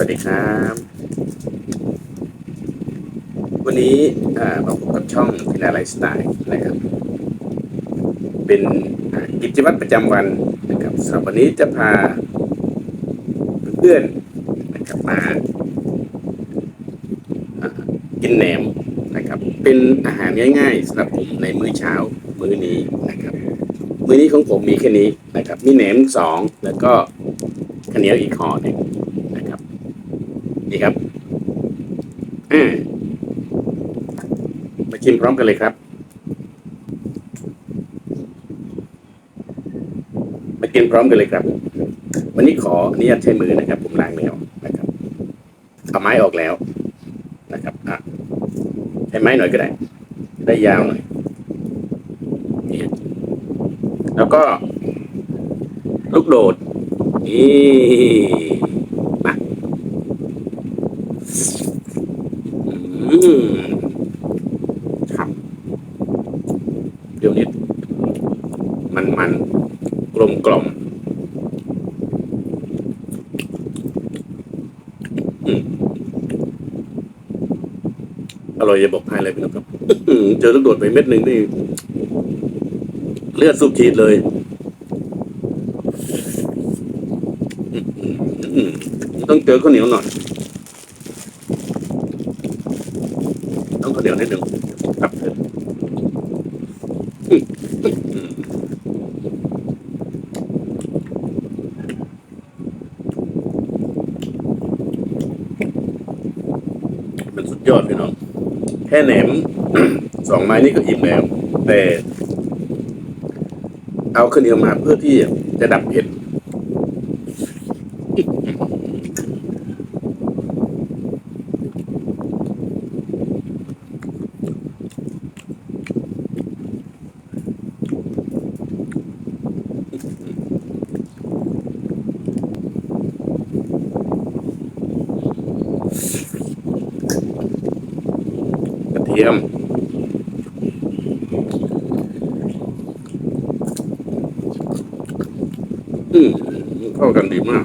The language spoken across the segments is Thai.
สวัสดีครับ วันนี้อ่ามาพบกับช่องพินาไลฟ์สไตล์นะครับ เป็นกิจวัตรประจำวันนะครับสำหรับวันนี้จะพาเพื่อนๆนะครับมากินแหนมนะครับ เป็นอาหารง่ายๆสำหรับผมในมื้อเช้ามื้อนี้นะครับ มื้อนี้ของผมมีแค่นี้นะครับ มีแหนมสองแล้วก็ข้าวเหนียวอีกห่อหนึ่ง นี่ครับอ่ามาชิมพร้อมกันเลยครับ มากินพร้อมกันเลยครับ วันนี้ขออนุญาตใช้มือนะครับ ผมล้างแล้วนะครับเอาไม้ออกแล้วนะครับอะใช้ไม้หน่อยก็ได้ ได้ยาวหน่อยนี่แล้วก็ลูกโดดนี่มาอืมครับเดี๋ยวนี้มันมัน กล่อมอืมอร่อยจะบอกให้เลยพี่น้องครับอื้อหือเจอลูกโดดไปเม็ดหนึ่งนี่เลือดสูบฉีดเลยต้องเจอข้าวเหนียวหน่อยต้องข้าวเหนียวนิดหนึ่งครับเถอะอืมอืมมันสุด ยอดพี่น้องแค่แหนมสองไม้นี่ก็อิ่มแล้ว แต่ เอาข้าวเหนียวมาเพื่อที่จะดับเผ็ด กระเทียมอืมเข้ากันดีมาก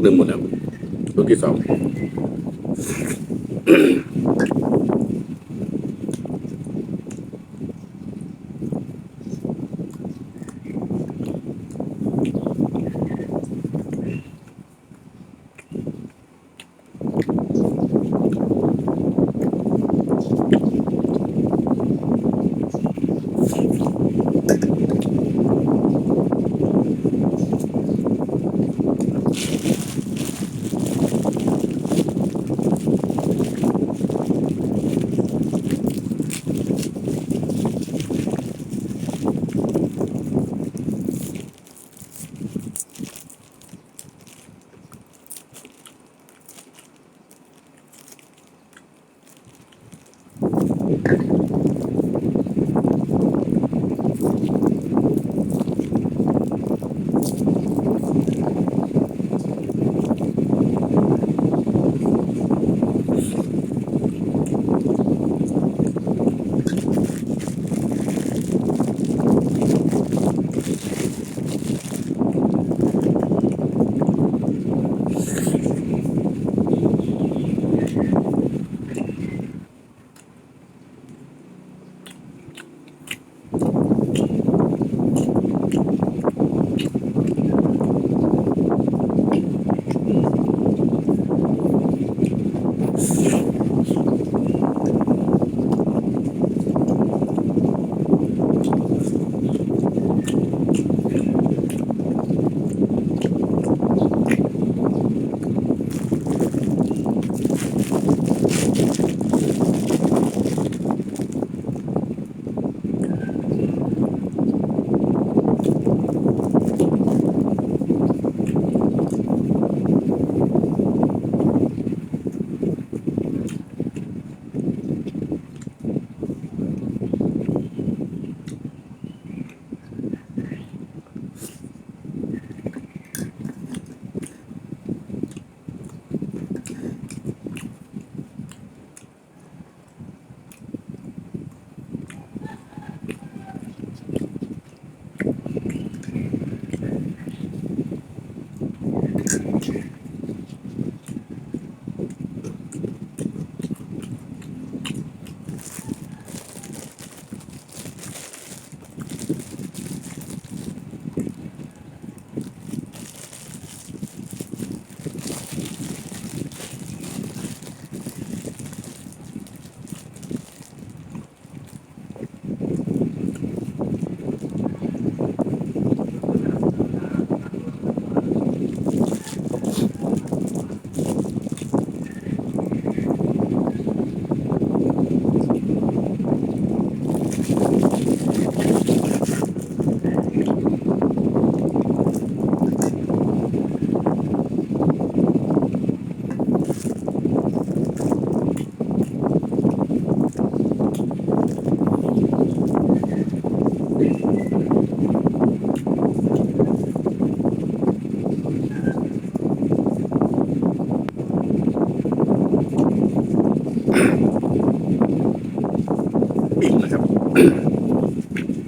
กหนึ่งหมดแล้วลูกที่สอง week.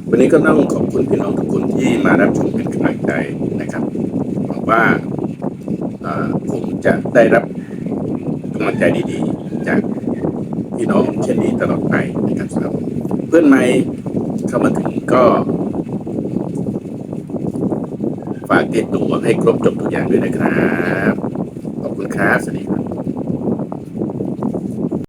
วันนี้ก็ต้องขอบคุณพี่น้องทุกคนที่มารับชมเป็นกำลังใจนะครับหวังว่าผมจะได้รับกำลังใจดีๆ จากพี่น้องเช่นนี้ตลอดไปนะครับสำหรับเพื่อนใหม่เข้ามาถึงก็ฝากติดตัวให้ครบจบทุกอย่างด้วยนะครับ ขอบคุณครับ สวัสดีครับ